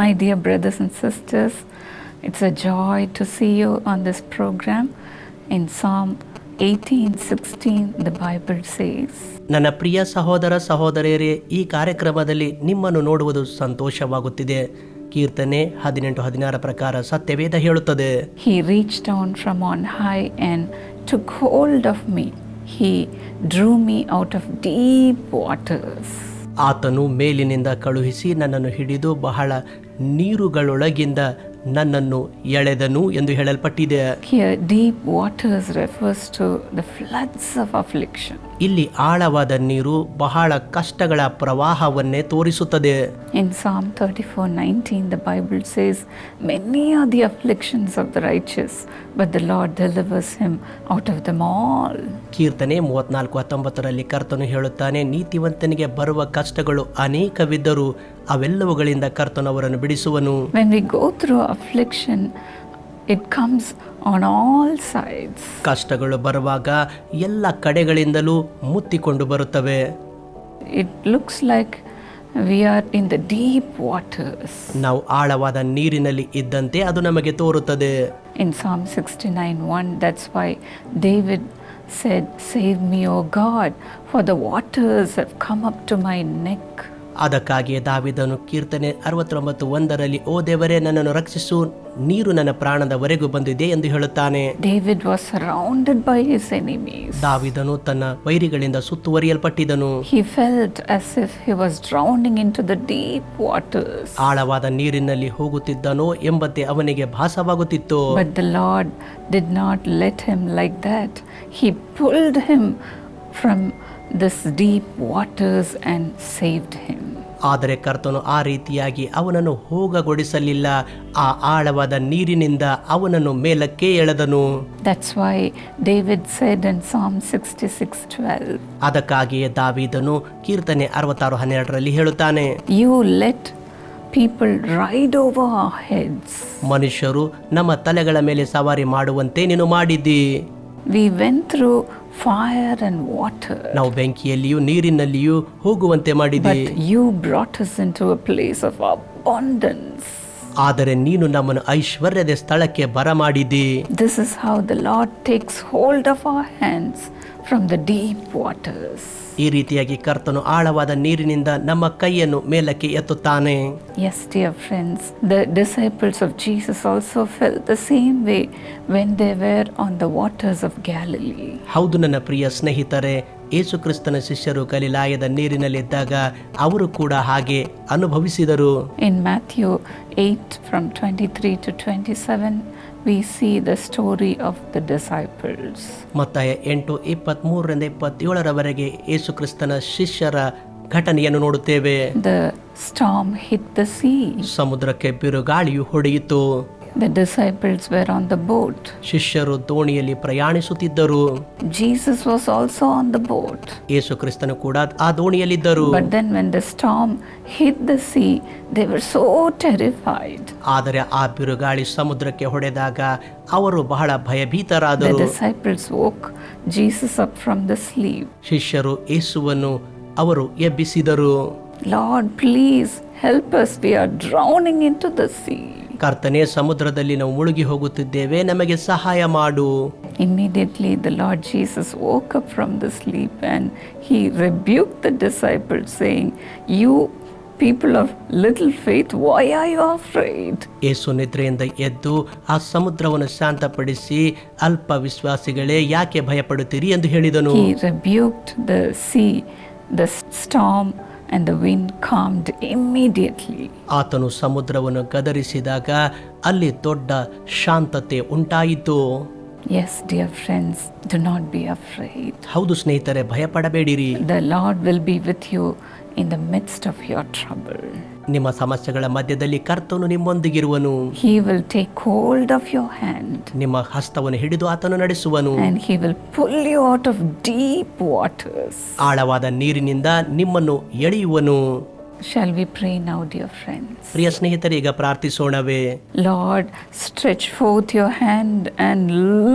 My dear brothers and sisters, it's a joy to see you on this program. In Psalm 18:16, the Bible says, ನನ್ನ ಪ್ರಿಯ ಸಹೋದರ ಸಹೋದರಿಯರೇ ಈ ಕಾರ್ಯಕ್ರಮದಲ್ಲಿ ನಿಮ್ಮನ್ನು ನೋಡುವುದು ಸಂತೋಷವಾಗುತ್ತಿದೆ ಕೀರ್ತನೆ ಹದಿನೆಂಟು ಹದಿನಾರ ಪ್ರಕಾರ ಸತ್ಯವೇದ ಹೇಳುತ್ತದೆ He reached down from on high and took hold of me. He drew me out of deep waters. ಆತನು ಮೇಲಿನಿಂದ ಕಳುಹಿಸಿ ನನ್ನನ್ನು ಹಿಡಿದು ಬಹಳ ನೀರುಗಳೊಳಗಿಂದ ನನ್ನನ್ನು ಎಳೆದನು ಎಂದು ಹೇಳಲ್ಪಟ್ಟಿದೆ. Deep waters refers to the floods of affliction ಇಲ್ಲಿ ಆಳವಾದ ನೀರು ಬಹಳ ಕಷ್ಟಗಳ ಪ್ರವಾಹವನ್ನೇ ತೋರಿಸುತ್ತದೆ In Psalm 34:19, the Bible says, Many are the afflictions of the righteous, but the Lord delivers him out of them all. ಕೀರ್ತನೆ ಮೂವತ್ನಾಲ್ಕು ಹತ್ತೊಂಬತ್ತರಲ್ಲಿ ಕರ್ತನು ಹೇಳುತ್ತಾನೆ ನೀತಿವಂತನಿಗೆ ಬರುವ ಕಷ್ಟಗಳು ಅನೇಕವಿದ್ದರೂ ಅವೆಲ್ಲವುಗಳಿಂದ ಕರ್ತನು ಅವರನ್ನು ಬಿಡಿಸುವನು When we go through affliction, it comes on all sides ಕಷ್ಟಗಳು ಬರುವಾಗ ಎಲ್ಲ ಕಡೆಗಳಿಂದಲೂ ಮುತ್ತಿಕೊಂಡು ಬರುತ್ತವೆ. It looks like we are in the deep waters ನಾವು ಆಳವಾದ ನೀರಿನಲ್ಲಿ ಇದ್ದಂತೆ ಅದು ನಮಗೆ ತೋರುತ್ತದೆ. In Psalm 69 1, that's why David said, Save save O God, for the waters have come up to my neck. ಅದಕ್ಕಾಗಿಯೇ ದಾವಿದನು ಕೀರ್ತನೆ ಅರವತ್ತೊಂಬತ್ತು ಒಂದರಲ್ಲಿ ಓ ದೇವರೇ ನನ್ನನ್ನು ರಕ್ಷಿಸು ನೀರು ನನ್ನ ಪ್ರಾಣದವರೆಗೂ ಬಂದಿದೆ ಎಂದು ಹೇಳುತ್ತಾನೆ by his enemies. ದಾವಿದನು ತನ್ನ ವೈರಿಗಳಿಂದ ಸುತ್ತುವರಿಯಲ್ಪಟ್ಟಿದನು He felt as if he was drowning into the deep waters. ಆಳವಾದ ನೀರಿನಲ್ಲಿ ಹೋಗುತ್ತಿದ್ದನೋ ಎಂಬಂತೆ ಅವನಿಗೆ ಭಾಸವಾಗುತ್ತಿತ್ತು But the Lord did not let him like that. He pulled him from this deep waters and saved him. ಆದರೆ ಕರ್ತನು ಆ ರೀತಿಯಾಗಿ ಅವನನ್ನು ಹೋಗಗೊಡಿಸಲಿಲ್ಲ ಆ ಆಳವಾದ ನೀರಿನಿಂದ ಅವನನ್ನು ಮೇಲಕ್ಕೆ ಎಳೆದನು That's why David said in Psalm 66:12, ಅದಕ್ಕಾಗಿಯೇ ದಾವೀದನು ಕೀರ್ತನೆ ಅರವತ್ತಾರು ಹನ್ನೆರಡರಲ್ಲಿ ಹೇಳುತ್ತಾನೆ you let people ride over our heads. ಮನುಷ್ಯರು ನಮ್ಮ ತಲೆಗಳ ಮೇಲೆ ಸವಾರಿ ಮಾಡುವಂತೆ ನೀನು ಮಾಡಿದ್ದಿ We went through fire and water, ನಾವು ಬೆಂಕಿಯಲ್ಲಿಯೂ ನೀರಿನಲ್ಲಿಯೂ ಹೋಗುವಂತೆ ಮಾಡಿದಿ but you brought us into a place of abundance. ಆದರೆ ನೀನು ನಮ್ಮನ್ನು ಐಶ್ವರ್ಯದ ಸ್ಥಳಕ್ಕೆ ಬರಮಾಡಿದಿ This is how the Lord takes hold of our hands from the deep waters. ಈ ರೀತಿಯಾಗಿ ಕರ್ತನು ಆಳವಾದ ನೀರಿನಿಂದ ನಮ್ಮ ಕೈಯನ್ನು ಮೇಲಕ್ಕೆ ಎತ್ತುತ್ತಾನೆ Yes, dear friends, the disciples of Jesus also felt the same way when they were on the waters of Galilee. ಹೌದು ನನ್ನ ಪ್ರಿಯ ಸ್ನೇಹಿತರೆ ಯೇಸು ಕ್ರಿಸ್ತನ ಶಿಷ್ಯರು ಕಲಿಲಾಯದ ನೀರಿನಲ್ಲಿದ್ದಾಗ ಅವರು ಕೂಡ ಹಾಗೆ ಅನುಭವಿಸಿದರು. In from 8 three 23 twenty 27, we see the story of the disciples ಮತ್ತಾಯ ಎಂಟು ಇಪ್ಪತ್ತ್ಮೂರರಿಂದ ಇಪ್ಪತ್ತೇಳರವರೆಗೆ ಯೇಸು ಕ್ರಿಸ್ತನ ಶಿಷ್ಯರ ಘಟನೆಯನ್ನು ನೋಡುತ್ತೇವೆ. The storm hit the sea. ಸಮುದ್ರಕ್ಕೆ ಬಿರುಗಾಳಿಯು ಹೊಡೆಯಿತು. The disciples were on the boat. ಶಿಷ್ಯರು ದೋಣಿಯಲ್ಲಿ ಪ್ರಯಾಣಿಸುತ್ತಿದ್ದರು Jesus was also on the boat. ಯೇಸು ಕ್ರಿಸ್ತನು ಕೂಡ ಆ ದೋಣಿಯಲ್ಲಿದ್ದರು But then, when the storm hit the sea, they were so terrified. ಆದರೆ ಆ ಬಿರುಗಾಳಿ ಸಮುದ್ರಕ್ಕೆ ಹೊಡೆದಾಗ ಅವರು ಬಹಳ The ಭಯಭೀತರಾದರು disciples woke Jesus up from the sleep. ಶಿಷ್ಯರು ಯೇಸುವನ್ನು ಅವರು ಎಬ್ಬಿಸಿದರು Lord, please help us. We are drowning into the sea. ಕರ್ತನೇ ಸಮುದ್ರದಲ್ಲಿ ನಾವು ಮುಳುಗಿ ಹೋಗುತ್ತಿದ್ದೇವೆ ನಮಗೆ ಸಹಾಯ ಮಾಡು. Immediately the Lord Jesus woke up from the sleep and he rebuke the disciple saying you people of little faith why are you afraid ಯೇಸು ನಿದ್ರೆಯಿಂದ ಎದ್ದು ಆ ಸಮುದ್ರವನ್ನು ಶಾಂತಪಡಿಸಿ ಅಲ್ಪ ವಿಶ್ವಾಸಿಗಳೇ ಯಾಕೆ ಭಯಪಡುತ್ತೀರಿ? ಎಂದು ಹೇಳಿದನು. He rebuked the sea the storm and the wind calmed immediately. ಆತನು ಸಮುದ್ರವನ್ನು ಗದರಿಸಿದಾಗ ಅಲ್ಲಿ ದೊಡ್ಡ ಶಾಂತತೆ ಉಂಟಾಯಿತು Yes, dear friends, do not be afraid. ಹೌದು ಸ್ನೇಹಿತರೆ ಭಯಪಡಬೇಡಿರಿ The Lord will be with you in the midst of your trouble. ನಿಮ್ಮ ಸಮಸ್ಯೆಗಳ ಮಧ್ಯದಲ್ಲಿ ಕರ್ತನು ನಿಮ್ಮೊಂದಿಗಿರುವನು He will take hold of your hand ನಿಮ್ಮ ಹಸ್ತವನ್ನು ಹಿಡಿದು ಆತನು ನಡೆಸುವನು and He will pull you out of deep waters. ಆಳವಾದ ನೀರಿನಿಂದ ನಿಮ್ಮನ್ನು ಎಳೆಯುವನು Shall we pray now, dear friends? ಪ್ರಿಯ ಸ್ನೇಹಿತರೆ ಈಗ ಪ್ರಾರ್ಥಿಸೋಣವೇ Lord, stretch forth your hand and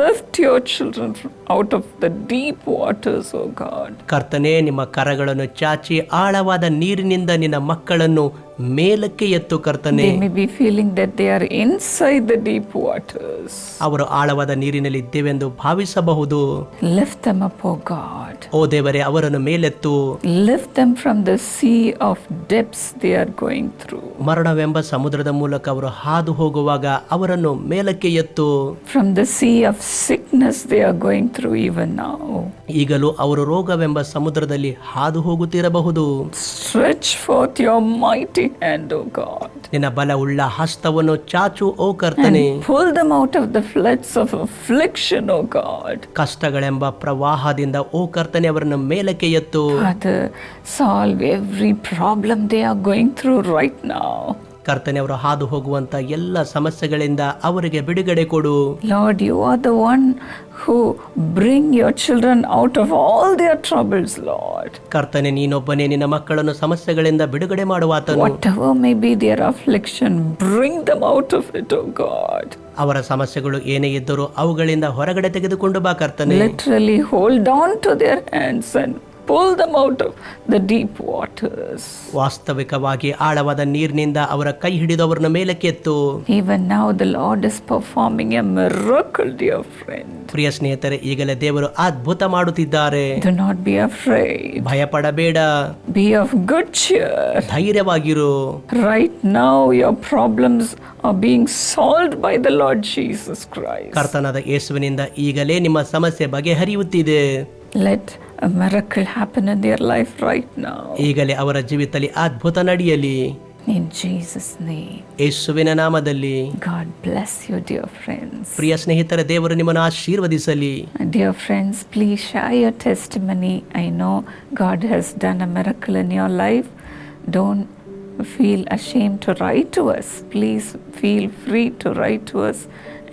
lift your children out of the deep waters, O God. ಕರ್ತನೆ ನಿಮ್ಮ ಕರಗಳನ್ನು ಚಾಚಿ ಆಳವಾದ ನೀರಿನಿಂದ ನಿನ್ನ ಮಕ್ಕಳನ್ನು ಮೇಲಕ್ಕೆ ಎತ್ತು ಕರ್ತನೆ. May feeling that they are inside the deep waters ಅವರು ಆಳವಾದ ನೀರಿನಲ್ಲಿ ಇದ್ದೇವೆಂದು ಭಾವಿಸಬಹುದು. ಲೆಫ್ಟ್ ದೆಮ್ ಆ ಫೋ ಗಾಟ್ ದೇವರೇ ಅವರನ್ನು ಮೇಲೆತ್ತು. Lift them from the sea of depths they are going through ಮರಣವೆಂಬ ಸಮುದ್ರದ ಮೂಲಕ ಅವರು ಹಾದು ಹೋಗುವಾಗ ಅವರನ್ನು ಮೇಲಕ್ಕೆ ಎತ್ತು. From the sea of sickness they are going through even ನಾವು ಈಗಲೂ ಅವರು ರೋಗವೆಂಬ ಸಮುದ್ರದಲ್ಲಿ ಹಾದು ಹೋಗುತ್ತಿರಬಹುದು. Switch forth your mighty hand O God ನಿನ್ನ ಬಲ ಉಳ್ಳ ಹಸ್ತವನ್ನು ಚಾಚು ಓ ಕರ್ತನೆ. Pull them out of the floods of affliction O God ಕಷ್ಟಗಳೆಂಬ ಪ್ರವಾಹದಿಂದ ಓ ಕರ್ತನೆ ಅವರನ್ನು ಮೇಲಕ್ಕೆ ಎತ್ತು. Solve every problem they are going through right now ಕರ್ತನೆ ಅವರು ಹಾದು ಹೋಗುವಂತ ಎಲ್ಲ ಸಮಸ್ಯೆಗಳಿಂದ ಅವರಿಗೆ ಬಿಡುಗಡೆ ಕೊಡು. Lord you are the one who bring your children out of all their troubles Lord ಕರ್ತನೆ ನೀನೊಬ್ಬನೇ ನಿನ್ನ ಮಕ್ಕಳನ್ನು ಸಮಸ್ಯೆಗಳಿಂದ ಬಿಡುಗಡೆ ಮಾಡುವ ಆತನು whatever may be their affliction bring them out of it O God ಅವರ ಸಮಸ್ಯೆಗಳು ಏನೇ ಇದ್ದರೂ ಅವುಗಳಿಂದ ಹೊರಗಡೆ ತೆಗೆದುಕೊಂಡು ಬಾ ಕರ್ತನೆ. Literally hold on to their hands son pull them out of the deep waters ವಾಸ್ತವಿಕವಾಗಿ ಆಳವಾದ ನೀರಿನಿಂದ ಅವರ ಕೈ ಹಿಡಿದವರನ್ನ ಮೇಲಕ್ಕೆ ಎತ್ತು even now the Lord is performing a miracle dear friend ಪ್ರಿಯ ಸ್ನೇಹಿತರೆ ಈಗಲೇ ದೇವರು ಅದ್ಭುತ ಮಾಡುತ್ತಿದ್ದಾರೆ. ಡು ನಾಟ್ ಬಿ ಅಫ್ರೈಡ್ ಭಯಪಡಬೇಡ. Be of good cheer ಧೈರ್ಯವಾಗಿರು. Right now your problems are being solved by the Lord Jesus Christ ಕರ್ತನಾದ ಯೇಸುವಿನಿಂದ ಈಗಲೇ ನಿಮ್ಮ ಸಮಸ್ಯೆ ಬಗೆಹರಿಯುತ್ತಿದೆ. Let a miracle happen in their life right now. ಈಗಲೇ ಅವರ ಜೀವಿತದಲ್ಲಿ ಅದ್ಭುತ ನಡೆಯಲಿ In Jesus' name. ಯೇಸುವಿನ ನಾಮದಲ್ಲಿ God bless you, dear friends. ಪ್ರಿಯ ಸ್ನೇಹಿತರ ದೇವರು ನಿಮ್ಮನ್ನು ಆಶೀರ್ವದಿಸಲಿ Dear friends, please share your testimony. I know God has done a miracle in your life. Don't feel ashamed to write to us. Please feel free to write to us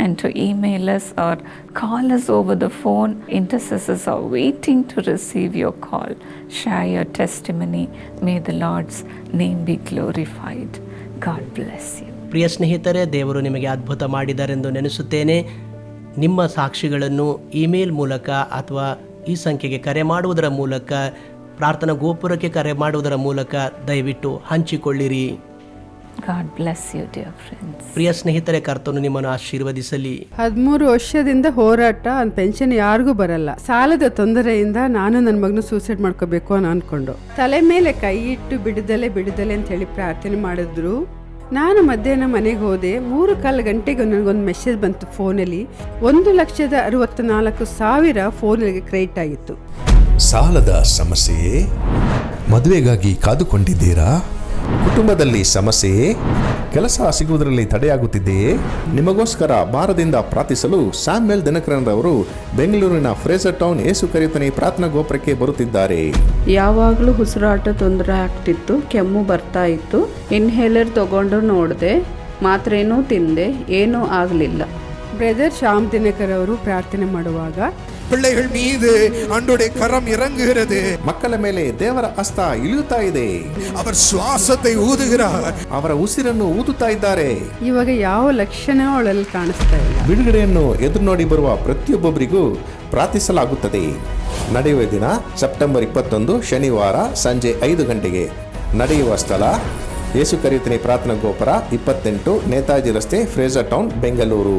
and to email us or call us over the phone. Intercessors are waiting to receive your call. Share your testimony. May the Lord's name be glorified. God bless you. ಪ್ರಿಯ ಸ್ನೇಹಿತರೆ ದೇವರು ನಿಮಗೆ ಅದ್ಭುತ ಮಾಡಿದ್ದಾರೆಂದು ನೆನೆಸುತ್ತೇನೆ ನಿಮ್ಮ ಸಾಕ್ಷಿಗಳನ್ನು email ಮೂಲಕ ಅಥವಾ ಈ ಸಂಖ್ಯೆಗೆ ಕರೆ ಮಾಡುವುದರ ಮೂಲಕ ಪ್ರಾರ್ಥನಾ ಗೋಪುರಕ್ಕೆ ಕರೆ ಮಾಡುವುದರ ಮೂಲಕ ದಯವಿಟ್ಟು ಹಂಚಿಕೊಳ್ಳಿರಿ God bless you dear friends. ಪ್ರಿಯ ಸ್ನೇಹಿತರೆ ಕರ್ತನು ನಿಮ್ಮನ್ನು ಆಶೀರ್ವದಿಸಲಿ. ಹದಿಮೂರು ವರ್ಷದಿಂದ ಹೋರಾಟ ಒಂದು ಪೆನ್ಷನ್ ಯಾರಿಗೂ ಬರಲ್ಲ. ಸಾಲದ ತೊಂದರೆಯಿಂದ ನಾನು ನನ್ನ ಮಗನ ಸೂಸೈಡ್ ಮಾಡ್ಕೋಬೇಕು ಅನ್ನೋ ಅನ್ಕೊಂಡು. ತಲೆ ಮೇಲೆ ಕೈ ಇಟ್ಟು ಬಿಡದಲೆ ಬಿಡದಲೆ ಅಂತ ಹೇಳಿ ಪ್ರಾರ್ಥನೆ ಮಾಡಿದ್ರು. ನಾನು ಮಧ್ಯಾಹ್ನ ಮನೆಗೆ ಹೋದೆ. ಮೂರು ಕಾಲು ಗಂಟೆಗೆ ನನಗೊಂದು ಮೆಸೇಜ್ ಬಂತು ಫೋನಲ್ಲಿ. ಒಂದು ಲಕ್ಷದ ಅರವತ್ತ ನಾಲ್ಕು ಸಾವಿರ ಫೋನಿಗೆ ಕ್ರೆಡಿಟ್ ಆಗಿತ್ತು. ಸಾಲದ ಸಮಸ್ಯೆಯೇ? ಮದುವೆಗಾಗಿ ಕಾದುಕೊಂಡಿದ್ದೀರಾ? ಕುಟುಂಬದಲ್ಲಿ ಸಮಸ್ಯೆಯೇ ಕೆಲಸ ಸಿಗುವುದರಲ್ಲಿ ತಡೆಯಾಗುತ್ತಿದೆಯೇ ನಿಮಗೋಸ್ಕರ ಭಾರದಿಂದ ಪ್ರಾರ್ಥಿಸಲು ಸ್ಯಾಮ್ಯಲ್ ದಿನಕರನ್ರವರು ಬೆಂಗಳೂರಿನ ಫ್ರೇಸರ್ ಟೌನ್ ಏಸು ಕರೆಯುತ್ತನೆ ಪ್ರಾರ್ಥನಾ ಗೋಪುರಕ್ಕೆ ಬರುತ್ತಿದ್ದಾರೆ. ಯಾವಾಗಲೂ ಉಸಿರಾಟ ತೊಂದರೆ ಆಗ್ತಿತ್ತು ಕೆಮ್ಮು ಬರ್ತಾ ಇತ್ತು. ಇನ್ಹೇಲರ್ ತಗೊಂಡು ನೋಡಿದೆ ಮಾತ್ರೇನೂ ತಿಂದೆ ಏನೂ ಆಗಲಿಲ್ಲ. ಬ್ರದರ್ ಶ್ಯಾಮ್ ದಿನಕರ್ ಅವರು ಪ್ರಾರ್ಥನೆ ಮಾಡುವಾಗ பிள்ளைகள் மீது அன்றுடைய கரம் இறங்குகிறது ಮಕ್ಕಳ ಮೇಲೆ ದೇವರ ಹಸ್ತ ಇಳಿಯುತ್ತಾ ಇದೆ அவர் சுவாசத்தை ஊதுகிறார் ಅವರ ಉಸಿರನ್ನು ಊದುತ್ತಾ ಇದ್ದಾರೆ ಇವಾಗ ಯಾವ ಲಕ್ಷಣ ಅವಳಲ್ಲಿ ಕಾಣಿಸ್ತಾ ಇಲ್ಲ ಬಿಡುಗಡೆಯನ್ನು ಎದುರು ನೋಡಿ ಬರುವ ಪ್ರತಿಯೊಬ್ಬೊಬ್ಬರಿಗೂ ಪ್ರಾರ್ಥಿಸಲಾಗುತ್ತದೆ ನಡೆಯುವ ದಿನ ಸೆಪ್ಟೆಂಬರ್ ಇಪ್ಪತ್ತೊಂದು ಶನಿವಾರ ಸಂಜೆ ಐದು ಗಂಟೆಗೆ ನಡೆಯುವ ಸ್ಥಳ ಯೇಸು ಕರೆಯುತ್ತನೆ ಪ್ರಾರ್ಥನಾ ಗೋಪುರ ಇಪ್ಪತ್ತೆಂಟು ನೇತಾಜಿ ರಸ್ತೆ ಫ್ರೇಜರ್ ಟೌನ್ ಬೆಂಗಳೂರು